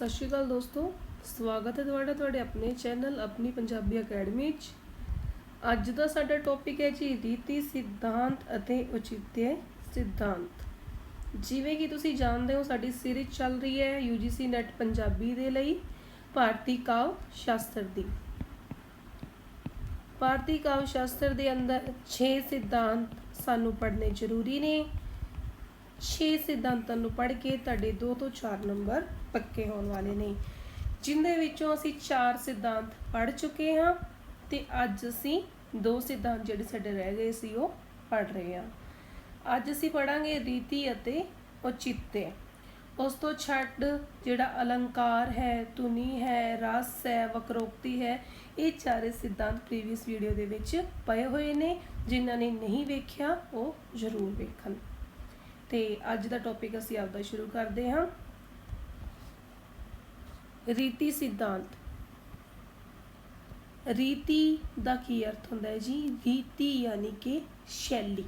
ਸਤਿ ਸ਼੍ਰੀ ਅਕਾਲ ਦੋਸਤੋ, ਸਵਾਗਤ ਹੈ ਤੁਹਾਡਾ ਤੁਹਾਡੇ ਆਪਣੇ ਚੈਨਲ ਆਪਣੀ ਪੰਜਾਬੀ ਅਕੈਡਮੀ ਵਿੱਚ ਅੱਜ ਦਾ ਸਾਡਾ ਟੌਪਿਕ ਹੈ ਜੀ ਰੀਤੀ ਸਿਧਾਂਤ ਅਤੇ ਔਚਿਤਯ ਸਿਧਾਂਤ। ਜਿਵੇਂ ਕਿ ਤੁਸੀਂ ਜਾਣਦੇ ਹੋ, ਸਾਡੀ ਸੀਰੀਜ਼ ਚੱਲ ਰਹੀ ਹੈ UGC ਨੈਟ ਪੰਜਾਬੀ ਦੇ ਲਈ, ਭਾਰਤੀ ਕਾਵ ਸ਼ਾਸਤਰ ਦੀ। ਭਾਰਤੀ ਕਾਵ ਸ਼ਾਸਤਰ ਦੇ ਅੰਦਰ 6 ਸਿਧਾਂਤ ਸਾਨੂੰ ਪੜ੍ਹਨੇ ਜ਼ਰੂਰੀ ਨੇ। 6 ਸਿਧਾਂਤਾਂ ਨੂੰ ਪੜ੍ਹ ਕੇ ਤੁਹਾਡੇ 2 ਤੋਂ 4 ਨੰਬਰ ਪੱਕੇ ਹੋਣ ਵਾਲੇ ਨੇ, ਜਿੰਦੇ ਵਿੱਚੋਂ ਅਸੀਂ 4 ਸਿਧਾਂਤ ਪੜ੍ਹ ਚੁੱਕੇ ਹਾਂ ਤੇ ਅੱਜ ਅਸੀਂ ਦੋ ਸਿਧਾਂਤ ਜਿਹੜੇ ਸਾਡੇ ਰਹਿ ਗਏ ਸੀ ਉਹ ਪੜ੍ਹ ਰਹੇ ਹਾਂ। ਅੱਜ ਅਸੀਂ ਪੜਾਂਗੇ ਰੀਤੀ ਅਤੇ ਔਚਿੱਤੇ ਉਸ ਤੋਂ ਛੱਡ ਜਿਹੜਾ ਅਲੰਕਾਰ ਹੈ, ਧੁਨੀ ਹੈ, ਰਸ ਹੈ, ਵਕਰੋਕਤੀ ਹੈ, ਇਹ ਚਾਰੇ ਸਿਧਾਂਤ ਪ੍ਰੀਵੀਅਸ ਵੀਡੀਓ ਦੇ ਵਿੱਚ ਪਏ ਹੋਏ ਨੇ। ਜਿਨ੍ਹਾਂ ਨੇ ਨਹੀਂ ਵੇਖਿਆ, ਉਹ ਜ਼ਰੂਰ ਵੇਖਣ। ਤੇ ਅੱਜ ਦਾ ਟੌਪਿਕ ਅਸੀਂ ਆਪਦਾ ਸ਼ੁਰੂ ਕਰਦੇ ਹਾਂ। ਰੀਤੀ ਸਿਧਾਂਤ। ਰੀਤੀ ਦਾ ਕੀ ਅਰਥ ਹੁੰਦਾ ਹੈ ਜੀ? ਰੀਤੀ ਯਾਨੀ ਕਿ ਸ਼ੈਲੀ,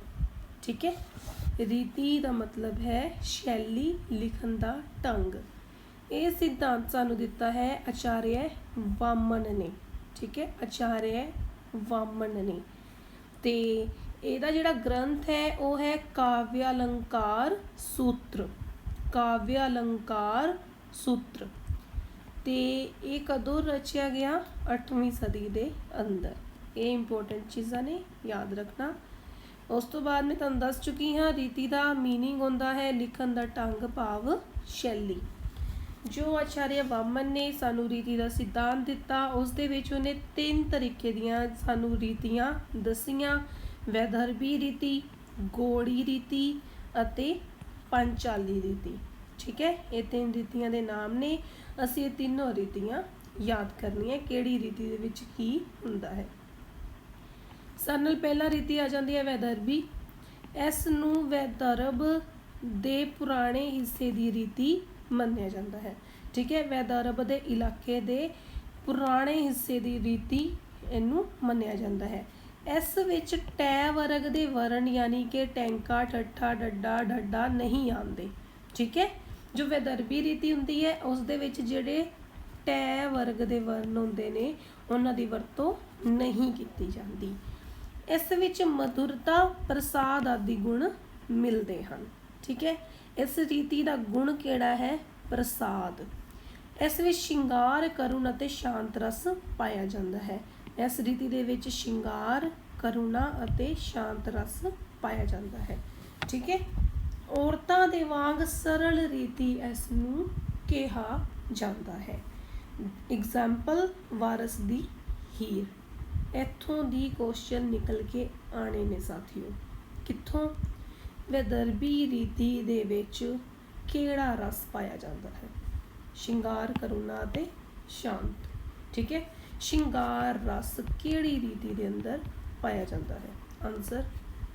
ਠੀਕ ਹੈ? ਰੀਤੀ ਦਾ ਮਤਲਬ ਹੈ ਸ਼ੈਲੀ ਲਿਖਣ ਦਾ ਢੰਗ। ਇਹ ਸਿਧਾਂਤ ਸਾਨੂੰ ਦਿੱਤਾ ਹੈ ਆਚਾਰਿਆ ਵਾਮਨ ਨੇ, ਠੀਕ ਹੈ? ਆਚਾਰਿਆ ਵਾਮਨ ਨੇ। ਤੇ ਇਹਦਾ ਜਿਹੜਾ ਗ੍ਰੰਥ ਹੈ, ਉਹ ਹੈ ਕਾਵਿਆ ਅਲੰਕਾਰ ਸੂਤਰ। ਕਾਵਿ ਅਲੰਕਾਰ ਸੂਤਰ। ਤੇ ਇਹ ਕਦੋਂ ਰਚਿਆ ਗਿਆ? 8ਵੀਂ ਸਦੀ ਦੇ ਅੰਦਰ। ਇਹ ਇੰਪੋਰਟੈਂਟ ਚੀਜ਼ਾਂ ਨੇ, ਯਾਦ ਰੱਖਣਾ। ਉਸ ਤੋਂ ਬਾਅਦ ਮੈਂ ਤੁਹਾਨੂੰ ਦੱਸ ਚੁੱਕੀ ਹਾਂ, ਰੀਤੀ ਦਾ ਮੀਨਿੰਗ ਹੁੰਦਾ ਹੈ ਲਿਖਣ ਦਾ ਢੰਗ, ਭਾਵ, ਸ਼ੈਲੀ। ਜੋ ਆਚਾਰੀਆ ਵਾਮਨ ਨੇ ਸਾਨੂੰ ਰੀਤੀ ਦਾ ਸਿਧਾਂਤ ਦਿੱਤਾ ਉਸ ਦੇ ਵਿੱਚ ਉਹਨੇ ਤਿੰਨ ਤਰੀਕੇ ਦੀਆਂ ਸਾਨੂੰ ਰੀਤੀਆਂ ਦੱਸੀਆਂ। ਵੈਦਰਭੀ ਰੀਤੀ, ਗੋੜੀ ਰੀਤੀ ਅਤੇ ਪੰਚਾਲੀ ਰੀਤੀ। ਠੀਕ ਹੈ? ਇਹ ਤਿੰਨ ਰੀਤੀਆਂ ਦੇ ਨਾਮ ਨੇ। ਅਸੀਂ ਇਹ ਤਿੰਨੋਂ ਰੀਤੀਆਂ ਯਾਦ ਕਰਨੀਆਂ। ਕਿਹੜੀ ਰੀਤੀ ਦੇ ਵਿੱਚ ਕੀ ਹੁੰਦਾ ਹੈ? ਸਾਡੇ ਨਾਲ ਪਹਿਲਾ ਰੀਤੀ ਆ ਜਾਂਦੀ ਹੈ ਵੈਦਰਭੀ ਇਸ ਨੂੰ ਵੈਦਰਭ ਦੇ ਪੁਰਾਣੇ ਹਿੱਸੇ ਦੀ ਰੀਤੀ ਮੰਨਿਆ ਜਾਂਦਾ ਹੈ। ਠੀਕ ਹੈ? ਵੈਦਰਭ ਦੇ ਇਲਾਕੇ ਦੇ ਪੁਰਾਣੇ ਹਿੱਸੇ ਦੀ ਰੀਤੀ ਇਹਨੂੰ ਮੰਨਿਆ ਜਾਂਦਾ ਹੈ। ਇਸ ਵਿੱਚ ਟੈ ਵਰਗ ਦੇ ਵਰਣ ਯਾਨੀ ਕਿ ਟੈਂਕਾ, ਠੱਠਾ, ਡੱਡਾ ਢੱਡਾ ਨਹੀਂ ਆਉਂਦੇ, ਠੀਕ ਹੈ? ਜੋ ਵੈਦਰਭੀ ਰੀਤੀ ਹੁੰਦੀ ਹੈ, ਉਸ ਦੇ ਵਿੱਚ ਜਿਹੜੇ ਟੈ ਵਰਗ ਦੇ ਵਰਣ ਹੁੰਦੇ ਨੇ, ਉਹਨਾਂ ਦੀ ਵਰਤੋਂ ਨਹੀਂ ਕੀਤੀ ਜਾਂਦੀ। ਇਸ ਵਿੱਚ ਮਧੁਰਤਾ, ਪ੍ਰਸਾਦ ਆਦਿ ਗੁਣ ਮਿਲਦੇ ਹਨ, ਠੀਕ ਹੈ? ਇਸ ਰੀਤੀ ਦਾ ਗੁਣ ਕਿਹੜਾ ਹੈ? ਪ੍ਰਸਾਦ। ਇਸ ਵਿੱਚ ਸ਼ਿੰਗਾਰ, ਕਰੁਣ ਅਤੇ ਸ਼ਾਂਤ ਰਸ ਪਾਇਆ ਜਾਂਦਾ ਹੈ। ਇਸ ਰੀਤੀ ਦੇ ਵਿੱਚ ਸ਼ਿੰਗਾਰ, ਕਰੁਣਾ ਅਤੇ ਸ਼ਾਂਤ ਰਸ ਪਾਇਆ ਜਾਂਦਾ ਹੈ। ਠੀਕ ਹੈ? ਔਰਤਾਂ ਦੇ ਵਾਂਗ ਸਰਲ ਰੀਤੀ ਇਸ ਨੂੰ ਕਿਹਾ ਜਾਂਦਾ ਹੈ। ਐਗਜ਼ਾਮਪਲ ਵਾਰਸ ਦੀ ਹੀਰ। ਇੱਥੋਂ ਦੀ ਕੁਐਸਚਨ ਨਿਕਲ ਕੇ ਆਣੇ ਨੇ ਸਾਥੀਓ। ਕਿੱਥੋਂ? ਵਿਦਰਭੀ ਰੀਤੀ ਦੇ ਵਿੱਚ ਕਿਹੜਾ ਰਸ ਪਾਇਆ ਜਾਂਦਾ ਹੈ? ਸ਼ਿੰਗਾਰ, ਕਰੁਣਾ ਅਤੇ ਸ਼ਾਂਤ। ਠੀਕ ਹੈ? ਸ਼ਿੰਗਾਰ ਰਸ ਕਿਹੜੀ ਰੀਤੀ ਦੇ ਅੰਦਰ ਪਾਇਆ ਜਾਂਦਾ ਹੈ? ਆਨਸਰ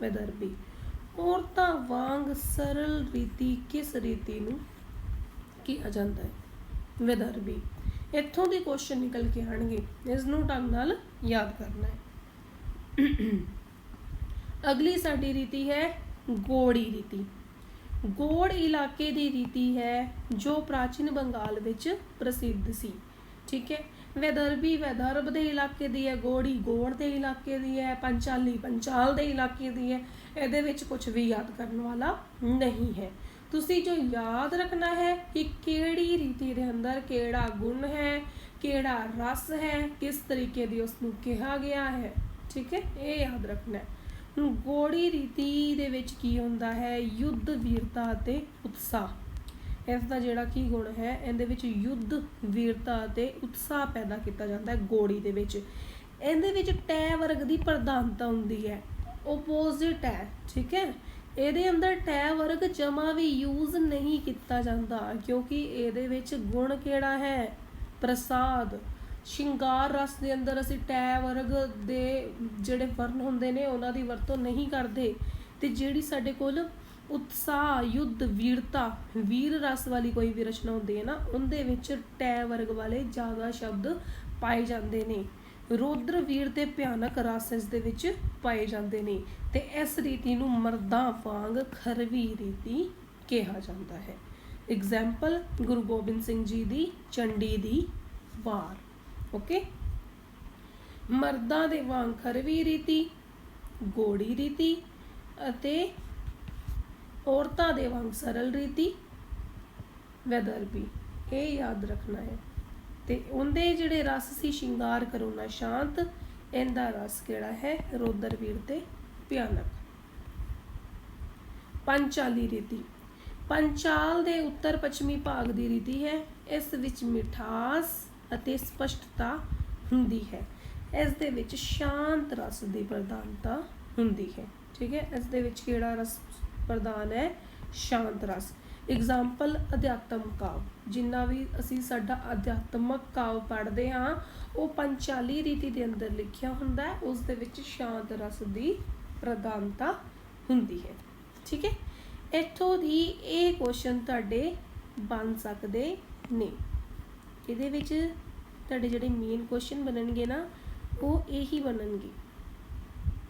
ਵਿਦਰਭੀ ਔਰਤਾਂ ਵਾਂਗ ਸਰਲ ਰੀਤੀ ਕਿਸ ਰੀਤੀ ਨੂੰ ਕਿਹਾ ਜਾਂਦਾ ਹੈ? ਵਿਦਰਭੀ ਇੱਥੋਂ ਦੀ ਕੁਐਸਚਨ ਨਿਕਲ ਕੇ ਆਣਗੇ ਇਸ ਨੂੰ ਢੰਗ ਨਾਲ ਯਾਦ ਕਰਨਾ ਹੈ। ਅਗਲੀ ਸਾਡੀ ਰੀਤੀ ਹੈ ਗੋੜੀ ਰੀਤੀ। ਗੋੜ ਇਲਾਕੇ ਦੀ ਰੀਤੀ ਹੈ ਜੋ ਪ੍ਰਾਚੀਨ ਬੰਗਾਲ ਵਿੱਚ ਪ੍ਰਸਿੱਧ ਸੀ। ਠੀਕ ਹੈ? ਵੈਦਰਭੀ ਵੈਦਰਭ ਦੇ ਇਲਾਕੇ ਦੀ ਹੈ, ਗੋੜੀ ਗੋੜ ਦੇ ਇਲਾਕੇ ਦੀ ਹੈ, ਪੰਚਾਲੀ ਪੰਚਾਲ ਦੇ ਇਲਾਕੇ ਦੀ ਹੈ, ਇਹਦੇ ਵਿੱਚ ਕੁਝ ਵੀ ਯਾਦ ਕਰਨ ਵਾਲਾ ਨਹੀਂ ਹੈ। ਤੁਸੀਂ ਜੋ ਯਾਦ ਰੱਖਣਾ ਹੈ ਕਿ ਕਿਹੜੀ ਰੀਤੀ ਦੇ ਅੰਦਰ ਕਿਹੜਾ ਗੁਣ ਹੈ, ਕਿਹੜਾ ਰਸ ਹੈ, ਕਿਸ ਤਰੀਕੇ ਦੀ ਉਸ ਨੂੰ ਕਿਹਾ ਗਿਆ ਹੈ, ਠੀਕ ਹੈ? ਇਹ ਯਾਦ ਰੱਖਣਾ ਹੈ। ਹੁਣ ਗੋੜੀ ਰੀਤੀ ਦੇ ਵਿੱਚ ਕੀ ਹੁੰਦਾ ਹੈ? ਯੁੱਧ ਵੀਰਤਾ ਅਤੇ ਉਤਸ਼ਾਹ। ਇਸ ਦਾ ਜਿਹੜਾ ਕੀ ਗੁਣ ਹੈ, ਇਹਦੇ ਵਿੱਚ ਯੁੱਧ, ਵੀਰਤਾ ਅਤੇ ਉਤਸ਼ਾਹ ਪੈਦਾ ਕੀਤਾ ਜਾਂਦਾ ਹੈ ਗੋੜੀ ਦੇ ਵਿੱਚ। ਇਹਦੇ ਵਿੱਚ ਟੈ ਵਰਗ ਦੀ ਪ੍ਰਧਾਨਤਾ ਹੁੰਦੀ ਹੈ। ਓਪੋਜ਼ਿਟ ਹੈ, ਠੀਕ ਹੈ? ਇਹਦੇ ਅੰਦਰ ਟੈ ਵਰਗ ਜਮਾ ਵੀ ਯੂਜ਼ ਨਹੀਂ ਕੀਤਾ ਜਾਂਦਾ ਕਿਉਂਕਿ ਇਹਦੇ ਵਿੱਚ ਗੁਣ ਕਿਹੜਾ ਹੈ? ਪ੍ਰਸਾਦ। ਸ਼ਿੰਗਾਰ ਰਸ ਦੇ ਅੰਦਰ ਅਸੀਂ ਟੈ ਵਰਗ ਦੇ ਜਿਹੜੇ ਵਰਨ ਹੁੰਦੇ ਨੇ, ਉਹਨਾਂ ਦੀ ਵਰਤੋਂ ਨਹੀਂ ਕਰਦੇ। ਤੇ ਜਿਹੜੀ ਸਾਡੇ ਕੋਲ ਉਤਸ਼ਾਹ, ਯੁੱਧ, ਵੀਰਤਾ, ਵੀਰ ਰਸ ਵਾਲੀ ਕੋਈ ਵੀ ਰਚਨਾ ਹੁੰਦੀ ਹੈ ਨਾ, ਉਹਦੇ ਵਿੱਚ ਟੈ ਵਰਗ ਵਾਲੇ ਜ਼ਿਆਦਾ ਸ਼ਬਦ ਪਾਏ ਜਾਂਦੇ ਨੇ। ਰੋਦਰ ਵੀਰ ਤੇ ਭਿਆਨਕ ਰਸ ਇਸ ਦੇ ਵਿੱਚ ਪਾਏ ਜਾਂਦੇ ਨੇ ਤੇ ਇਸ ਰੀਤੀ ਨੂੰ ਮਰਦਾਂ ਵਾਂਗ ਖਰਵੀ ਰੀਤੀ ਕਿਹਾ ਜਾਂਦਾ ਹੈ। ਐਗਜ਼ਾਮਪਲ ਗੁਰੂ ਗੋਬਿੰਦ ਸਿੰਘ ਜੀ ਦੀ ਚੰਡੀ ਦੀ ਵਾਰ। ਓਕੇ ਮਰਦਾਂ ਦੇ ਵਾਂਗ ਖਰਵੀ ਰੀਤੀ, ਗੋੜੀ ਰੀਤੀ ਅਤੇ ਔਰਤਾਂ ਦੇ ਵਾਂਗ ਸਰਲ ਰੀਤੀ, ਵੈਦਰ ਵੀ, ਇਹ ਯਾਦ ਰੱਖਣਾ ਹੈ। ਤੇ ਉਹਦੇ ਜਿਹੜੇ ਰਸ ਸੀ, ਸ਼ਿੰਗਾਰ ਕਰੋਨਾ ਸ਼ਾਂਤ, ਇਹਦਾ ਰਸ ਕਿਹੜਾ ਹੈ? ਰੋਦਰ ਵੀਰ ਤੇ ਭਿਆਨਕ। ਪੰਚਾਲੀ ਰੀਤੀ। ਪੰਚਾਲ ਦੇ ਉੱਤਰ ਪੱਛਮੀ ਭਾਗ ਦੀ ਰੀਤੀ ਹੈ। ਇਸ ਵਿੱਚ ਮਿਠਾਸ ਅਤੇ ਸਪਸ਼ਟਤਾ ਹੁੰਦੀ ਹੈ। ਇਸ ਦੇ ਵਿੱਚ ਸ਼ਾਂਤ ਰਸ ਦੀ ਪ੍ਰਧਾਨਤਾ ਹੁੰਦੀ ਹੈ। ਠੀਕ ਹੈ? ਇਸ ਦੇ ਵਿੱਚ ਕਿਹੜਾ ਰਸ ਪ੍ਰਦਾਨ ਹੈ ਸ਼ਾਂਤ ਰਸ। ਐਗਜ਼ਾਮਪਲ ਅਧਿਆਤਮ ਕਾਵ। ਜਿੰਨਾ ਵੀ ਅਸੀਂ ਸਾਡਾ ਅਧਿਆਤਮਕ ਕਾਵ ਪੜ੍ਹਦੇ ਹਾਂ, ਉਹ ਪੰਚਾਲੀ ਰੀਤੀ ਦੇ ਅੰਦਰ ਲਿਖਿਆ ਹੁੰਦਾ ਹੈ। ਉਸ ਦੇ ਵਿੱਚ ਸ਼ਾਂਤ ਰਸ ਦੀ ਪ੍ਰਧਾਨਤਾ ਹੁੰਦੀ ਹੈ। ਠੀਕ ਹੈ? ਇੱਥੋਂ ਦੀ ਇਹ ਕੁਐਸਚਨ ਤੁਹਾਡੇ ਬਣ ਸਕਦੇ ਨੇ। ਇਹਦੇ ਵਿੱਚ ਤੁਹਾਡੇ ਜਿਹੜੇ ਮੇਨ ਕੁਐਸਚਨ ਬਣਨਗੇ ਨਾ, ਉਹ ਇਹੀ ਬਣਨਗੇ।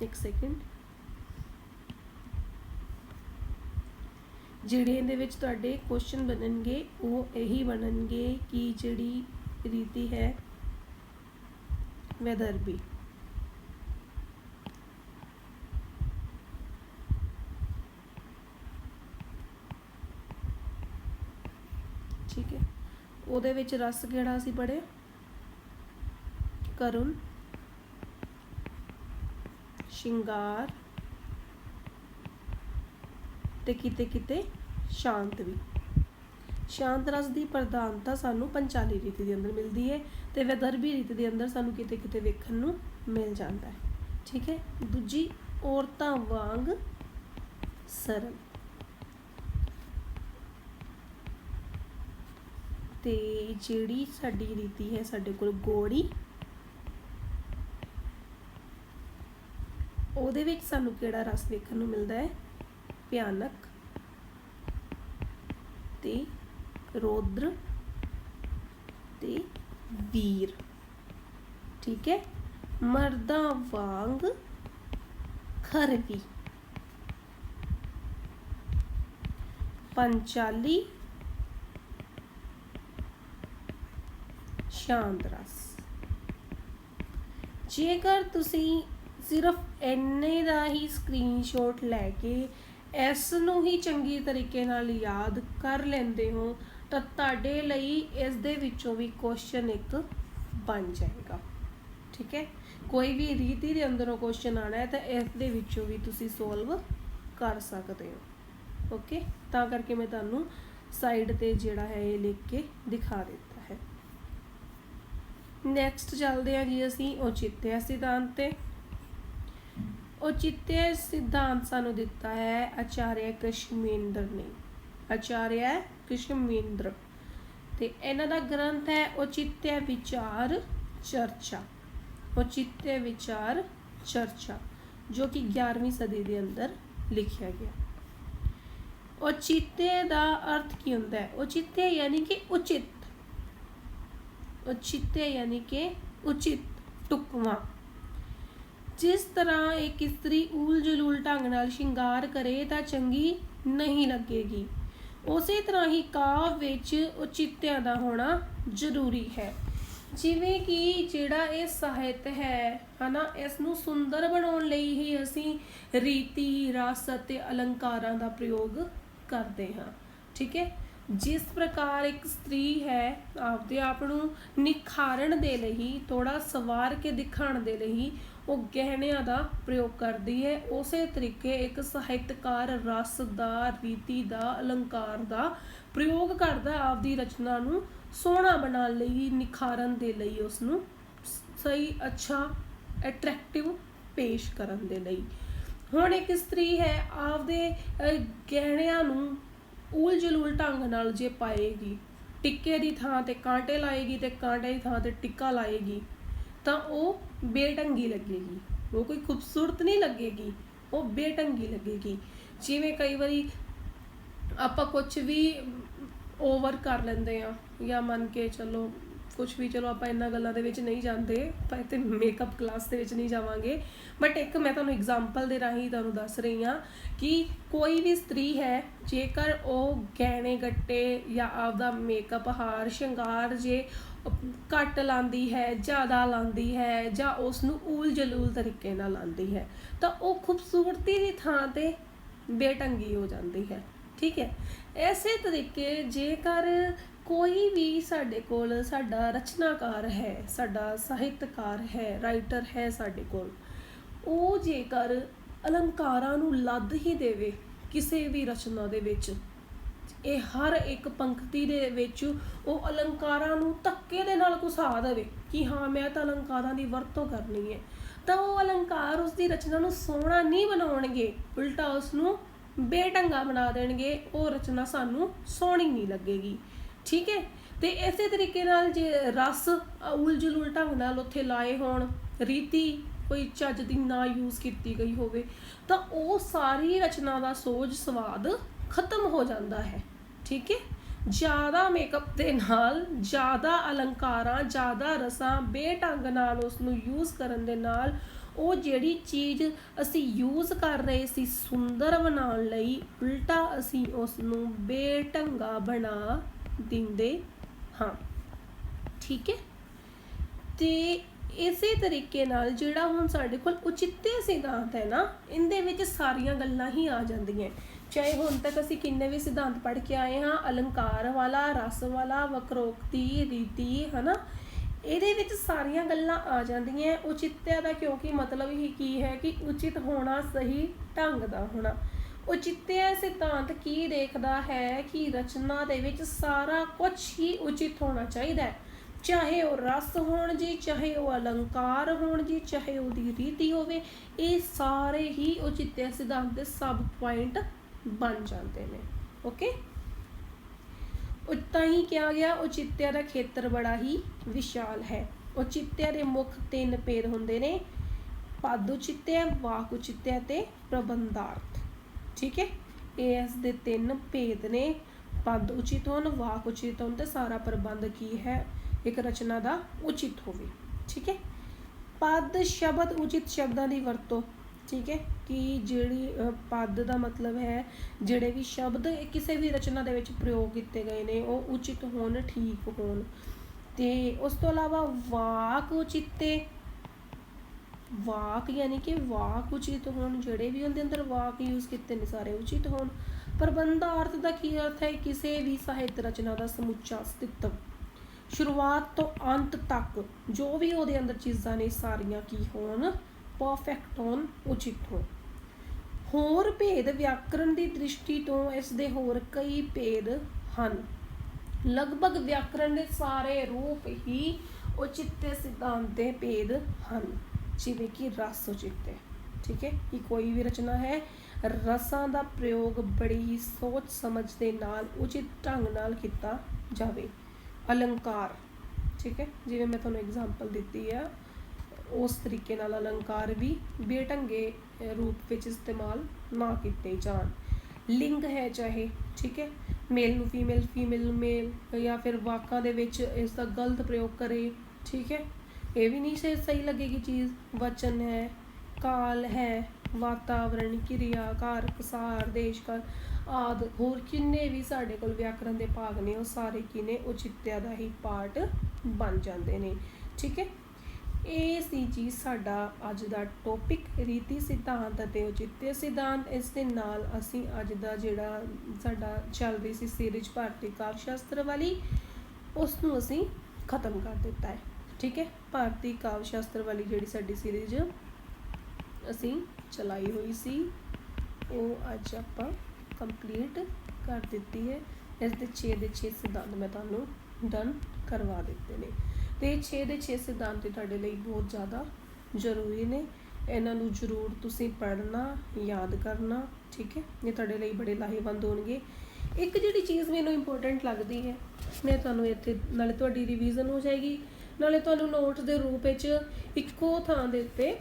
ਇੱਕ ਸੈਕਿੰਡ ਜਿਹੜੇ ਇਹਦੇ ਵਿੱਚ ਤੁਹਾਡੇ ਕੁਐਸਚਨ ਬਣਨਗੇ, ਉਹ ਇਹੀ ਬਣਨਗੇ ਕਿ ਜਿਹੜੀ ਰੀਤੀ ਹੈ ਵੈਦਰਬੀ ਠੀਕ ਹੈ। ਉਹਦੇ ਵਿੱਚ ਰਸ ਕਿਹੜਾ ਅਸੀਂ ਪੜਿਆ ਕਰੁਣ। ਸ਼ਿੰਗਾਰ। ਤੇ ਕਿਤੇ ਕਿਤੇ ਸ਼ਾਂਤ ਵੀ। ਸ਼ਾਂਤ ਰਸ ਦੀ ਪ੍ਰਧਾਨਤਾ ਸਾਨੂੰ ਪੰਚਾਲੀ ਰੀਤੀ ਦੇ ਅੰਦਰ ਮਿਲਦੀ ਹੈ ਤੇ ਵਿਦਰਭੀ ਰੀਤੀ ਦੇ ਅੰਦਰ ਸਾਨੂੰ ਕਿਤੇ ਕਿਤੇ ਵੇਖਣ ਨੂੰ ਮਿਲ ਜਾਂਦਾ ਹੈ। ਠੀਕ ਹੈ? ਦੂਜੀ, ਔਰਤਾਂ ਵਾਂਗ ਸਰਲ। ਤੇ ਜਿਹੜੀ ਸਾਡੀ ਰੀਤੀ ਹੈ ਸਾਡੇ ਕੋਲ ਗੋੜੀ, ਉਹਦੇ ਵਿੱਚ ਸਾਨੂੰ ਕਿਹੜਾ ਰਸ ਵੇਖਣ ਨੂੰ ਮਿਲਦਾ ਹੈ? ਭਿਆਨਕ ਤੇ ਰੋਦਰ ਤੇ ਵੀਰ। ਠੀਕ ਹੈ? ਮਰਦਾਂ ਵਾਂਗ ਖਰਵੀ। ਪੰਚਾਲੀ ਸ਼ਾਂਤ ਜੇਕਰ ਤੁਸੀਂ ਸਿਰਫ ਇੰਨੇ ਦਾ ਹੀ ਸਕਰੀਨਸ਼ਾਟ ਲੈ ਕੇ ਇਸ ਨੂੰ ਹੀ ਚੰਗੀ ਤਰੀਕੇ ਨਾਲ ਯਾਦ ਕਰ ਲੈਂਦੇ ਹੋ, ਤਾਂ ਤੁਹਾਡੇ ਲਈ ਇਸ ਦੇ ਵਿੱਚੋਂ ਵੀ ਕੁਐਸਚਨ ਇੱਕ ਬਣ ਜਾਏਗਾ। ਠੀਕ ਹੈ? ਕੋਈ ਵੀ ਰੀਤੀ ਦੇ ਅੰਦਰੋਂ ਕੁਐਸਚਨ ਆਣਾ ਹੈ, ਤਾਂ ਇਸ ਦੇ ਵਿੱਚੋਂ ਵੀ ਤੁਸੀਂ ਸੋਲਵ ਕਰ ਸਕਦੇ ਹੋ। ਓਕੇ ਤਾਂ ਕਰਕੇ ਮੈਂ ਤੁਹਾਨੂੰ ਸਾਈਡ ਤੇ ਜਿਹੜਾ ਹੈ ਇਹ ਲਿਖ ਕੇ ਦਿਖਾ ਦਿੱਤਾ ਹੈ। ਨੈਕਸਟ ਚੱਲਦੇ ਹਾਂ ਜੀ ਅਸੀਂ ਔਚਿਤਯ ਸਿਧਾਂਤ ਤੇ। ਔਚਿਤਯ ਸਿਧਾਂਤ ਸਾਨੂੰ ਦਿੱਤਾ ਹੈ, ਆਚਾਰਿਆ ਕ੍ਰਿਸ਼ਮੇਂਦਰ ਨੇ। ਆਚਾਰਿਆ ਕ੍ਰਿਸ਼ਮੇਂਦਰ। ਤੇ ਇਹਨਾਂ ਦਾ ਗ੍ਰੰਥ ਹੈ ਔਚਿਤਯ ਵਿਚਾਰ ਚਰਚਾ। ਔਚਿਤਯ ਵਿਚਾਰ ਚਰਚਾ, ਜੋ ਕਿ 11ਵੀਂ ਸਦੀ ਦੇ ਅੰਦਰ ਲਿਖਿਆ ਗਿਆ। ਔਚਿਤਯ ਦਾ ਅਰਥ ਕੀ ਹੁੰਦਾ ਹੈ? ਔਚਿਤਯ ਯਾਨੀ ਕਿ ਉਚਿਤ। ਉਚਿਤਯ ਯਾਨੀ ਕਿ ਉਚਿਤ, ਟੁਕਵਾ। ਜਿਸ ਤਰ੍ਹਾਂ ਇੱਕ ਇਸਤਰੀ ਊਲ ਜਲੂਲ ਢੰਗ ਨਾਲ ਸ਼ਿੰਗਾਰ ਕਰੇ ਤਾਂ ਚੰਗੀ ਨਹੀਂ ਲੱਗੇਗੀ। ਉਸੇ ਤਰ੍ਹਾਂ ਹੀ ਕਾਵ ਵਿੱਚ ਉਚਿਤਿਆਂ ਦਾ ਹੋਣਾ ਜ਼ਰੂਰੀ ਹੈ। ਜਿਵੇਂ ਕਿ ਜਿਹੜਾ ਇਹ ਸਾਹਿਤ ਹੈ, ਹਨਾ ਇਸ ਨੂੰ ਸੁੰਦਰ ਬਣਾਉਣ ਲਈ ਹੀ ਅਸੀਂ ਰੀਤੀ, ਰਸ ਅਤੇ ਅਲੰਕਾਰਾਂ ਦਾ ਪ੍ਰਯੋਗ ਕਰਦੇ ਹਾਂ, ਠੀਕ ਹੈ? ਜਿਸ ਪ੍ਰਕਾਰ ਇੱਕ ਸਤਰੀ ਹੈ, ਆਪਦੇ ਆਪ ਨੂੰ ਨਿਖਾਰਨ ਦੇ ਲਈ ਥੋੜਾ ਸਵਾਰ ਕੇ ਦਿਖਾਉਣ ਦੇ ਲਈ ਉਹ ਗਹਿਣਿਆਂ ਦਾ ਪ੍ਰਯੋਗ ਕਰਦੀ ਹੈ। ਉਸੇ ਤਰੀਕੇ ਇੱਕ ਸਾਹਿਤਕਾਰ ਰਸ ਦਾ ਰੀਤੀ ਦਾ ਅਲੰਕਾਰ ਦਾ ਪ੍ਰਯੋਗ ਕਰਦਾ ਆਪਦੀ ਰਚਨਾ ਨੂੰ ਸੋਹਣਾ ਬਣਾਉਣ ਲਈ, ਨਿਖਾਰਨ ਦੇ ਲਈ ਉਸ ਨੂੰ ਸਹੀ, ਅੱਛਾ ਅਟਰੈਕਟਿਵ ਪੇਸ਼ ਕਰਨ ਦੇ ਲਈ। ਹੁਣ ਇੱਕ ਇਸਤਰੀ ਹੈ, ਆਪਦੇ ਗਹਿਣਿਆਂ ਨੂੰ ਊਲ ਜਲੂਲ ਢੰਗ ਨਾਲ ਜੇ ਪਾਏਗੀ, ਟਿੱਕੇ ਦੀ ਥਾਂ ਤੇ ਕਾਂਟੇ ਲਾਏਗੀ ਤੇ ਕਾਂਟੇ ਦੀ ਥਾਂ ਤੇ ਟਿੱਕਾ ਲਾਏਗੀ ਤਾਂ ਉਹ ਬੇਢੰਗੀ ਲੱਗੇਗੀ। ਉਹ ਕੋਈ ਖੂਬਸੂਰਤ ਨਹੀਂ ਲੱਗੇਗੀ। ਉਹ ਬੇਢੰਗੀ ਲੱਗੇਗੀ। ਜਿਵੇਂ ਕਈ ਵਾਰੀ ਆਪਾਂ ਕੁਝ ਵੀ ਓਵਰ ਕਰ ਲੈਂਦੇ ਆ ਜਾਂ ਮੰਨ ਕੇ ਚੱਲੋ ਕੁਝ ਵੀ ਚਲੋ ਆਪਾਂ ਇੰਨਾ ਗੱਲਾਂ ਦੇ ਵਿੱਚ ਨਹੀਂ ਜਾਂਦੇ ਪਰ ਤੇ ਮੇਕਅਪ ਕਲਾਸ ਦੇ ਵਿੱਚ ਨਹੀਂ ਜਾਵਾਂਗੇ। ਬਟ ਇੱਕ ਮੈਂ ਤੁਹਾਨੂੰ ਐਗਜ਼ਾਮਪਲ ਦੇ ਰਾਹੀਂ ਤੁਹਾਨੂੰ ਦੱਸ ਰਹੀ ਹਾਂ ਕਿ ਕੋਈ ਵੀ ਇਸਤਰੀ ਹੈ, ਜੇਕਰ ਉਹ ਗਹਿਣੇ ਗੱਟੇ ਜਾਂ ਆਪਦਾ ਮੇਕਅਪ ਹਾਰ, ਸ਼ਿੰਗਾਰ ਜੇ ਘੱਟ ਲਾਂਦੀ ਹੈ, ਜ਼ਿਆਦਾ ਲਾਂਦੀ ਹੈ ਜਾਂ ਉਸ ਨੂੰ ਊਲ ਜਲੂਲ ਤਰੀਕੇ ਨਾਲ ਲਾਂਦੀ ਹੈ, ਤਾਂ ਉਹ ਖੂਬਸੂਰਤੀ ਦੀ ਥਾਂ ਤੇ ਬੇਟੰਗੀ ਹੋ ਜਾਂਦੀ ਹੈ, ਠੀਕ ਹੈ। ਐਸੇ ਤਰੀਕੇ ਜੇਕਰ ਕੋਈ ਵੀ ਸਾਡੇ ਕੋਲ ਸਾਡਾ ਰਚਨਾਕਾਰ ਹੈ, ਸਾਡਾ ਸਾਹਿਤਕਾਰ ਹੈ, ਰਾਈਟਰ ਹੈ ਸਾਡੇ ਕੋਲ, ਉਹ ਜੇਕਰ ਅਲੰਕਾਰਾਂ ਨੂੰ ਲੱਦ ਹੀ ਦੇਵੇ ਕਿਸੇ ਵੀ ਰਚਨਾ ਦੇ ਵਿੱਚ ਇਹ ਹਰ ਇੱਕ ਪੰਕਤੀ ਦੇ ਵਿੱਚ ਉਹ ਅਲੰਕਾਰਾਂ ਨੂੰ ਧੱਕੇ ਦੇ ਨਾਲ ਘੁਸਾ ਦੇਵੇ ਕਿ ਹਾਂ, ਮੈਂ ਤਾਂ ਅਲੰਕਾਰਾਂ ਦੀ ਵਰਤੋਂ ਕਰਨੀ ਹੈ। ਤਾਂ ਉਹ ਅਲੰਕਾਰ ਉਸ ਦੀ ਰਚਨਾ ਨੂੰ ਸੋਹਣਾ ਨਹੀਂ ਬਣਾਉਣਗੇ, ਉਲਟਾ ਉਸ ਨੂੰ ਬੇਢੰਗਾ ਬਣਾ ਦੇਣਗੇ, ਉਹ ਰਚਨਾ ਸਾਨੂੰ ਸੋਹਣੀ ਨਹੀਂ ਲੱਗੇਗੀ। ਠੀਕ ਹੈ? ਤੇ ਇਸੇ ਤਰੀਕੇ ਨਾਲ ਜੇ ਰਸ ਉਲਝੁਲ ਢੰਗ ਨਾਲ ਉੱਥੇ ਲਾਏ ਹੋਣ, ਰੀਤੀ ਕੋਈ ਚੱਜ ਦੀ ਨਾ ਯੂਜ਼ ਕੀਤੀ ਗਈ ਹੋਵੇ, ਤਾਂ ਉਹ ਸਾਰੀ ਰਚਨਾ ਦਾ ਸੋਝ ਸਵਾਦ ਖਤਮ ਹੋ ਜਾਂਦਾ ਹੈ। ਠੀਕ ਹੈ? ਜ਼ਿਆਦਾ ਮੇਕਅਪ ਦੇ ਨਾਲ ਜ਼ਿਆਦਾ ਅਲੰਕਾਰਾਂ, ਜ਼ਿਆਦਾ ਰਸਾਂ ਬੇਢੰਗ ਨਾਲ ਉਸ ਨੂੰ ਯੂਜ਼ ਕਰਨ ਦੇ ਨਾਲ ਉਹ ਜਿਹੜੀ ਚੀਜ਼ ਅਸੀਂ ਯੂਜ਼ ਕਰ ਰਹੇ ਸੀ ਸੁੰਦਰ ਬਣਾਉਣ ਲਈ, ਉਲਟਾ ਅਸੀਂ ਉਸ ਨੂੰ ਬੇਢੰਗਾ ਬਣਾ ਦਿੰਦੇ ਹਾਂ। ਠੀਕ ਹੈ? ਤੇ ਇਸੇ ਤਰੀਕੇ ਨਾਲ ਜਿਹੜਾ ਹੁਣ ਸਾਡੇ ਕੋਲ ਉਚਿੱਤੇ ਸਿਧਾਂਤ ਹੈ ਨਾ, ਇਹਦੇ ਵਿੱਚ ਸਾਰੀਆਂ ਗੱਲਾਂ ਹੀ ਆ ਜਾਂਦੀਆਂ। ਚਾਹੇ ਹੁਣ ਤੱਕ ਅਸੀਂ ਕਿੰਨੇ ਵੀ ਸਿਧਾਂਤ ਪੜ੍ਹ ਕੇ ਆਏ ਹਾਂ, ਅਲੰਕਾਰ ਵਾਲਾ, ਰਸ ਵਾਲਾ, ਵਕਰੋਕਤੀ, ਰੀਤੀ, ਹਨਾ? ਇਹਦੇ ਵਿੱਚ ਸਾਰੀਆਂ ਗੱਲਾਂ ਆ ਜਾਂਦੀਆਂ। ਉਚਿੱਤਿਆ ਦਾ ਕਿਉਂਕਿ ਮਤਲਬ ਹੀ ਕੀ ਹੈ ਕਿ ਉਚਿਤ ਹੋਣਾ ਸਹੀ ਢੰਗ ਦਾ ਹੋਣਾ। ਉਚਿਤਿਆ ਸਿਧਾਂਤ ਕੀ ਦੇਖਦਾ ਹੈ ਕਿ ਰਚਨਾ ਦੇ ਵਿੱਚ ਸਾਰਾ ਕੁਝ ਹੀ ਉਚਿਤ ਹੋਣਾ ਚਾਹੀਦਾ ਹੈ। ਚਾਹੇ ਉਹ ਰਸ ਹੋਣ ਜੀ, ਚਾਹੇ ਉਹ ਅਲੰਕਾਰ ਹੋਣ ਜੀ, ਚਾਹੇ ਉਹਦੀ ਰੀਤੀ ਹੋਵੇ, ਇਹ ਸਾਰੇ ਹੀ ਉਚਿਤਿਆ ਸਿਧਾਂਤ ਦੇ ਸਬ ਪੁਆਇੰਟ ਬਣ ਜਾਂਦੇ ਨੇ ਓਕੇ ਉਤਾਂ ਹੀ ਕਿਹਾ ਗਿਆ ਉਚਿੱਤਿਆ ਦਾ ਖੇਤਰ ਬੜਾ ਹੀ ਵਿਸ਼ਾਲ ਹੈ। ਉਚਿੱਤਿਆ ਦੇ ਮੁੱਖ ਤਿੰਨ ਭੇਦ ਹੁੰਦੇ ਨੇ, ਪਦ ਉਚਿੱਤਿਆ ਵਾਕ ਉਚਿੱਤਿਆ ਤੇ ਪ੍ਰਬੰਧਾਰਥ, ਠੀਕ ਹੈ? ਇਹ ਇਸ ਦੇ ਤਿੰਨ ਭੇਦ ਨੇ, ਪਦ ਉਚਿਤ ਹੋਣ, ਵਾਕ ਉਚਿਤ ਹੋਣ ਤੇ ਸਾਰਾ ਪ੍ਰਬੰਧ ਕੀ ਹੈ? ਇੱਕ ਰਚਨਾ ਦਾ ਉਚਿਤ ਹੋਵੇ, ਠੀਕ ਹੈ? ਪਦ ਸ਼ਬਦ ਉਚਿਤ ਸ਼ਬਦਾਂ ਦੀ ਵਰਤੋਂ ਠੀਕ ਹੈ? ਕਿ ਜਿਹੜੀ ਪਦ ਦਾ ਮਤਲਬ ਹੈ, ਜਿਹੜੇ ਵੀ ਸ਼ਬਦ ਕਿਸੇ ਵੀ ਰਚਨਾ ਦੇ ਵਿੱਚ ਪ੍ਰਯੋਗ ਕੀਤੇ ਗਏ ਨੇ, ਉਹ ਉਚਿਤ ਹੋਣ, ਠੀਕ ਹੋਣ। ਤੇ ਉਸ ਤੋਂ ਇਲਾਵਾ ਵਾਕ ਉਚਿਤੇ, ਵਾਕ ਯਾਨੀ ਕਿ ਵਾਕ ਉਚਿਤ ਹੋਣ, ਜਿਹੜੇ ਵੀ ਉਹਦੇ ਅੰਦਰ ਵਾਕ ਯੂਜ਼ ਕੀਤੇ ਨੇ, ਸਾਰੇ ਉਚਿਤ ਹੋਣ। ਪ੍ਰਬੰਧਾਰਥ ਦਾ ਕੀ ਅਰਥ ਹੈ? ਕਿਸੇ ਵੀ ਸਾਹਿਤ ਰਚਨਾ ਦਾ ਸਮੁੱਚਾ ਅਸਤਿਤਵ। ਸ਼ੁਰੂਆਤ ਤੋਂ ਅੰਤ ਤੱਕ ਜੋ ਵੀ ਉਹਦੇ ਅੰਦਰ ਚੀਜ਼ਾਂ ਨੇ, ਸਾਰੀਆਂ ਕੀ ਹੋਣ ਪਰਫੈਕਟ ਹੋਣ ਹੋਰ ਭੇਦ ਵਿਆਕਰਣ ਦੀ ਦ੍ਰਿਸ਼ਟੀ ਤੋਂ ਇਸ ਦੇ ਹੋਰ ਕਈ ਭੇਦ ਹਨ। ਲਗਭਗ ਵਿਆਕਰਣ ਦੇ ਸਾਰੇ ਰੂਪ ਹੀ ਉਚਿੱਤੇ ਸਿਧਾਂਤ ਦੇ ਭੇਦ ਹਨ। ਜਿਵੇਂ ਕਿ ਰਸ ਉਚਿੱਤੇ, ਠੀਕ ਹੈ? ਕਿ ਕੋਈ ਵੀ ਰਚਨਾ ਹੈ। ਰਸਾਂ ਦਾ ਪ੍ਰਯੋਗ ਬੜੀ ਹੀ ਸੋਚ ਸਮਝ ਦੇ ਨਾਲ ਉਚਿਤ ਢੰਗ ਨਾਲ ਕੀਤਾ ਜਾਵੇ। ਅਲੰਕਾਰ, ਠੀਕ ਹੈ? ਜਿਵੇਂ ਮੈਂ ਤੁਹਾਨੂੰ ਐਗਜ਼ਾਮਪਲ ਦਿੱਤੀ ਆ ਉਸ ਤਰੀਕੇ ਨਾਲ ਅਲੰਕਾਰ ਵੀ ਬੇਢੰਗੇ ਰੂਪ ਵਿੱਚ ਇਸਤੇਮਾਲ ਨਾ ਕੀਤੇ ਜਾਣ। ਲਿੰਗ ਹੈ ਚਾਹੇ, ਠੀਕ ਹੈ? ਮੇਲ ਨੂੰ ਫੀਮੇਲ ਫੀਮੇਲ ਨੂੰ ਮੇਲ ਜਾਂ ਫਿਰ ਵਾਕਾਂ ਦੇ ਵਿੱਚ ਇਸ ਦਾ ਗਲਤ ਪ੍ਰਯੋਗ ਕਰੇ, ਠੀਕ ਹੈ? ਇਹ ਵੀ ਨਹੀਂ ਸਹੀ ਸਹੀ ਲੱਗੇਗੀ ਚੀਜ਼। ਵਚਨ ਹੈ, ਕਾਲ ਹੈ, ਵਾਤਾਵਰਣ, ਕਿਰਿਆ ਕਾਰਕ ਸਾਰ ਦੇਸ਼ਕਾਲ ਆਦ। ਹੋਰ ਕਿੰਨੇ ਵੀ ਸਾਡੇ ਕੋਲ ਵਿਆਕਰਨ ਦੇ ਭਾਗ ਨੇ, ਉਹ ਸਾਰੇ ਕੀ ਨੇ? ਉਚਿੱਤਿਆ ਦਾ ਹੀ ਪਾਰਟ ਬਣ ਜਾਂਦੇ ਨੇ, ਠੀਕ ਹੈ? ਇਹ ਸੀ ਜੀ ਸਾਡਾ ਅੱਜ ਦਾ ਟੌਪਿਕ ਰੀਤੀ ਸਿਧਾਂਤ ਅਤੇ ਉਚਿੱਤੇ ਸਿਧਾਂਤ। ਇਸ ਦੇ ਨਾਲ ਅਸੀਂ ਅੱਜ ਦਾ ਜਿਹੜਾ ਸਾਡਾ ਚੱਲ ਰਹੀ ਸੀ ਸੀਰੀਜ਼ ਭਾਰਤੀ ਕਾਵਿ ਸ਼ਾਸਤਰ ਵਾਲੀ ਉਸ ਨੂੰ ਅਸੀਂ ਖਤਮ ਕਰ ਦਿੱਤਾ ਹੈ। ਠੀਕ ਹੈ? ਭਾਰਤੀ ਕਾਵਿ ਸ਼ਾਸਤਰ ਵਾਲੀ ਜਿਹੜੀ ਸਾਡੀ ਸੀਰੀਜ਼ ਅਸੀਂ ਚਲਾਈ ਹੋਈ ਸੀ, ਉਹ ਅੱਜ ਆਪਾਂ ਕੰਪਲੀਟ ਕਰ ਦਿੱਤੀ ਹੈ। ਇਸ ਦੇ 6 ਦੇ 6 ਸਿਧਾਂਤ ਮੈਂ ਤੁਹਾਨੂੰ ਡਨ ਕਰਵਾ ਦਿੱਤੇ ਨੇ। ਤੇ 6 ਦੇ 6 ਸਿਧਾਂਤ ਤੁਹਾਡੇ ਲਈ ਬਹੁਤ ਜ਼ਿਆਦਾ ਜ਼ਰੂਰੀ ਨੇ। ਇਹਨਾਂ ਨੂੰ ਜ਼ਰੂਰ ਤੁਸੀਂ ਪੜ੍ਹਨਾ, ਯਾਦ ਕਰਨਾ, ਠੀਕ ਹੈ? ਇਹ ਤੁਹਾਡੇ ਲਈ ਬੜੇ ਲਾਹੇਵੰਦ ਹੋਣਗੇ। ਇੱਕ ਜਿਹੜੀ ਚੀਜ਼ ਮੈਨੂੰ ਇੰਪੋਰਟੈਂਟ ਲੱਗਦੀ ਹੈ, ਮੈਂ ਤੁਹਾਨੂੰ ਇੱਥੇ ਨਾਲੇ ਤੁਹਾਡੀ ਰਿਵੀਜ਼ਨ ਹੋ ਜਾਏਗੀ। ਨਾਲੇ ਤੁਹਾਨੂੰ ਨੋਟ ਦੇ ਰੂਪ ਵਿੱਚ ਇੱਕੋ ਥਾਂ ਦੇ ਉੱਤੇ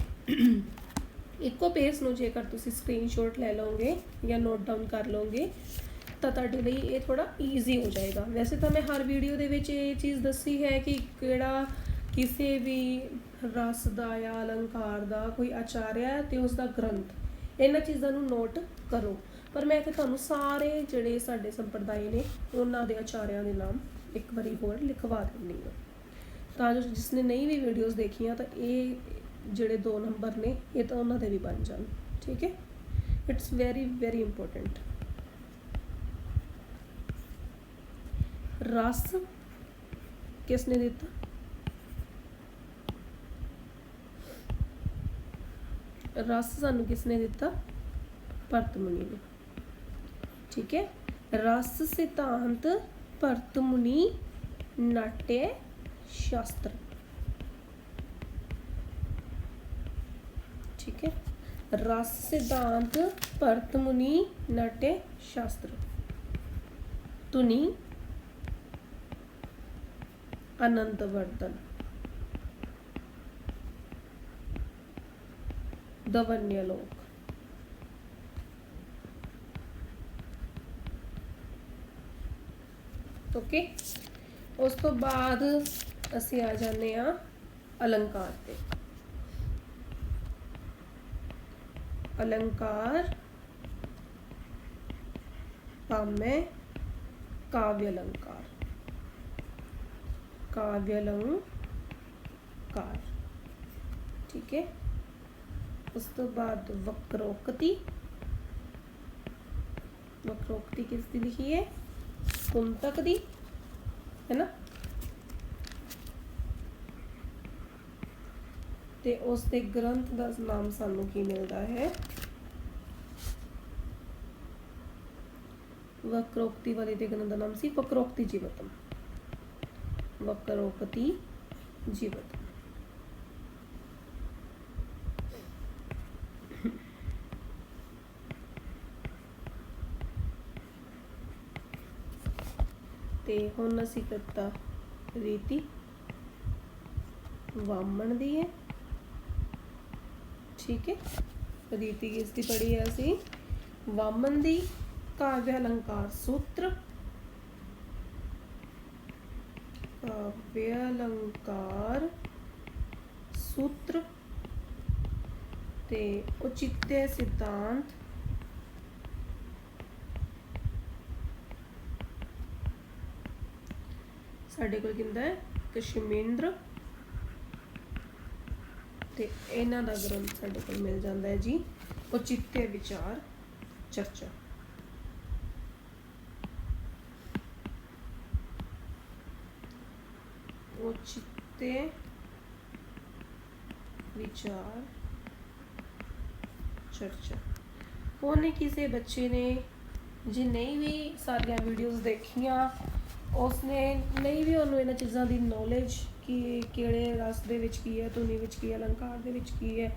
ਇੱਕੋ ਪੇਜ ਨੂੰ ਜੇਕਰ ਤੁਸੀਂ ਸਕਰੀਨਸ਼ਾਟ ਲੈ ਲਓਗੇ ਜਾਂ ਨੋਟ ਡਾਊਨ ਕਰ ਲਓਗੇ ਤਾਂ ਤੁਹਾਡੇ ਲਈ ਇਹ ਥੋੜਾ ਈਜ਼ੀ ਹੋ ਜਾਏਗਾ। ਵੈਸੇ ਤਾਂ ਮੈਂ ਹਰ ਵੀਡੀਓ ਦੇ ਵਿੱਚ ਇਹ ਚੀਜ਼ ਦੱਸੀ ਹੈ ਕਿ ਕਿਹੜਾ ਕਿਸੇ ਵੀ ਰਸ ਦਾ ਜਾਂ ਅਲੰਕਾਰ ਦਾ ਕੋਈ ਆਚਾਰਿਆ ਹੈ ਤੇ ਉਸ ਦਾ ਗ੍ਰੰਥ। ਇਹਨਾਂ ਚੀਜ਼ਾਂ ਨੂੰ ਨੋਟ ਕਰੋ। ਪਰ ਮੈਂ ਕਿ ਤੁਹਾਨੂੰ ਸਾਰੇ ਜਿਹੜੇ ਸਾਡੇ ਸੰਪਰਦਾਇ ਨੇ, ਉਹਨਾਂ ਦੇ ਆਚਾਰਿਆਂ ਦੇ ਨਾਮ ਇੱਕ ਵਾਰੀ ਹੋਰ ਲਿਖਵਾ ਦਿੰਦੀ ਹਾਂ। ਤਾਂ ਜੋ ਜਿਸ ਨੇ ਨਹੀਂ ਵੀ ਵੀਡੀਓਜ਼ ਦੇਖੀਆਂ, ਤਾਂ ਇਹ ਜਿਹੜੇ ਦੋ ਨੰਬਰ ਨੇ, ਇਹ ਤਾਂ ਉਹਨਾਂ ਦੇ ਵੀ ਬਣ ਜਾਣ। ਠੀਕ ਹੈ? ਇਟਸ ਵੈਰੀ ਵੈਰੀ ਇੰਪੋਰਟੈਂਟ ਰਸ ਕਿਸ ਨੇ ਦਿੱਤਾ? ਰਸ ਸਾਨੂੰ ਕਿਸ ਨੇ ਦਿੱਤਾ? ਭਰਤ ਮੁਨੀ ਨੇ। ਠੀਕ ਹੈ? ਰਸ ਸਿਧਾਂਤ ਭਰਤ ਮੁਨੀ ਨਾਟੇ ਸ਼ਾਸਤਰ। ਠੀਕ ਹੈ? ਰਸ ਸਿਧਾਂਤ ਭਰਤ ਮੁਨੀ ਨਾਟੇ ਸ਼ਾਸਤਰ। ਤੁਨੀ अनंत वर्धन दवन्य लोक ਓਕੇ ਉਸ ਤੋਂ ਬਾਅਦ ਅਸੀਂ ਆ ਜਾਂਦੇ ਆ ਅਲੰਕਾਰ ਤੇ अलंकार काम्य काव्य अलंकार ਕਾਵਿਯਲੰਕਾਰ ਠੀਕ ਹੈ ਉਸ ਤੋਂ ਬਾਅਦ ਵਕਰੋਕਤੀ ਵਕਰੋਕਤੀ ਕਿਸ ਦੀ ਲਿਖੀ ਹੈ ਕੁੰਤਕ ਦੀ ਹੈ ਨਾ ਤੇ ਉਸ ਦੇ ਗ੍ਰੰਥ ਦਾ ਨਾਮ ਸਾਨੂੰ ਕੀ ਮਿਲਦਾ ਹੈ ਵਕਰੋਕਤੀ ਵਾਲੇ ਦੇ ਗ੍ਰੰਥ ਦਾ ਨਾਮ ਸੀ ਵਕਰੋਕਤੀ ਜੀਵਤਮ ਵਕਰੋਕਤੀ ਜੀਵਤਮ ਤੇ ਹੁਣ ਅਸੀਂ ਕਰਤਾ ਰੀਤੀ ਵਾਮਣ ਦੀ ਹੈ ਠੀਕ ਹੈ ਰੀਤੀ ਕਿਸ ਦੀ ਪੜੀ ਹੈ ਅਸੀਂ ਵਾਮਨ ਦੀ ਕਾਵਿ ਅਲੰਕਾਰ ਸੂਤਰ ਕਾਵਿ ਅਲੰਕਾਰ ਸੂਤਰ ਤੇ ਉਚਿਤਯ ਸਿਧਾਂਤ ਸਾਡੇ ਕੋਲ ਕਿੰਦਾ ਹੈ? ਕਸ਼ਮੇਂਦਰ ਤੇ ਇਹਨਾਂ ਦਾ ਗ੍ਰੰਥ ਸਾਡੇ ਕੋਲ ਮਿਲ ਜਾਂਦਾ ਹੈ ਜੀ। ਉਚਿਤਯ ਵਿਚਾਰ, ਚਰਚਾ। ਉਚਿਤਯ ਵਿਚਾਰ, ਚਰਚਾ। ਉਹਨੇ ਕਿਸੇ ਬੱਚੇ ਨੇ, ਜੇ ਵੀ ਸਾਰੀਆਂ ਵੀਡੀਓਜ਼ ਦੇਖੀਆਂ, ਉਸਨੇ ਨਹੀਂ ਵੀ ਉਹਨੂੰ ਇਹਨਾਂ ਚੀਜ਼ਾਂ ਦੀ ਨੌਲੇਜ ਕਿ ਕਿਹੜੇ ਰਸ ਦੇ ਵਿੱਚ ਕੀ ਹੈ, ਧੁਨੀ ਵਿੱਚ ਕੀ ਹੈ, ਅਲੰਕਾਰ ਦੇ ਵਿੱਚ ਕੀ ਹੈ।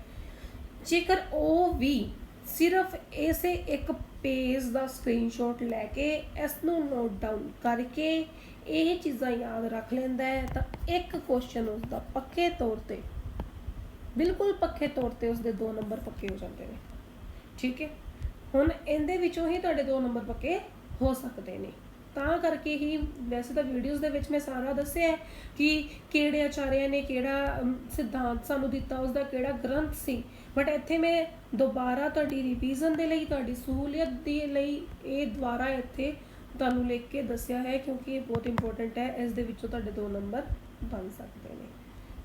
ਜੇਕਰ ਉਹ ਵੀ ਸਿਰਫ ਇਸੇ ਇੱਕ ਪੇਜ ਦਾ ਸਕਰੀਨਸ਼ਾਟ ਲੈ ਕੇ ਇਸ ਨੂੰ ਨੋਟ ਡਾਊਨ ਕਰਕੇ ਇਹ ਚੀਜ਼ਾਂ ਯਾਦ ਰੱਖ ਲੈਂਦਾ ਹੈ ਤਾਂ ਇੱਕ ਕੁਐਸਚਨ ਉਸ ਦਾ ਪੱਕੇ ਤੌਰ ਤੇ, ਬਿਲਕੁਲ ਪੱਕੇ ਤੌਰ ਤੇ ਉਸ ਦੇ ਦੋ ਨੰਬਰ ਪੱਕੇ ਹੋ ਜਾਂਦੇ ਨੇ। ਠੀਕ ਹੈ? ਹੁਣ ਇਹਦੇ ਵਿੱਚੋਂ ਹੀ ਤੁਹਾਡੇ ਦੋ ਨੰਬਰ ਪੱਕੇ ਹੋ ਸਕਦੇ ਨੇ। ਤਾਂ ਕਰਕੇ ਹੀ ਵੈਸੇ ਤਾਂ ਵੀਡੀਓਜ਼ ਦੇ ਵਿੱਚ ਮੈਂ ਸਾਰਾ ਦੱਸਿਆ ਹੈ ਕਿ ਕਿਹੜੇ ਆਚਾਰਿਆਂ ਨੇ ਕਿਹੜਾ ਸਿਧਾਂਤ ਸਾਨੂੰ ਦਿੱਤਾ ਉਸ ਦਾ ਕਿਹੜਾ ਗ੍ਰੰਥ ਸੀ। ਬਟ ਇੱਥੇ ਮੈਂ ਦੁਬਾਰਾ ਤੁਹਾਡੀ ਰਿਵੀਜ਼ਨ ਦੇ ਲਈ, ਤੁਹਾਡੀ ਸਹੂਲੀਅਤ ਦੇ ਲਈ ਇਹ ਦੁਬਾਰਾ ਇੱਥੇ ਤੁਹਾਨੂੰ ਲਿਖ ਕੇ ਦੱਸਿਆ ਹੈ ਕਿਉਂਕਿ ਇਹ ਬਹੁਤ ਇੰਪੋਰਟੈਂਟ ਹੈ, ਇਸ ਦੇ ਵਿੱਚੋਂ ਤੁਹਾਡੇ ਦੋ ਨੰਬਰ ਬਣ ਸਕਦੇ ਨੇ।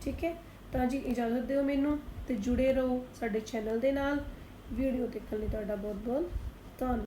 ਠੀਕ ਹੈ? ਤਾਂ ਜੀ, ਇਜਾਜ਼ਤ ਦਿਓ ਮੈਨੂੰ ਤੇ ਜੁੜੇ ਰਹੋ ਸਾਡੇ ਚੈਨਲ ਦੇ ਨਾਲ। ਵੀਡੀਓ ਦੇਖਣ ਲਈ ਤੁਹਾਡਾ ਬਹੁਤ ਬਹੁਤ ਧੰਨਵਾਦ।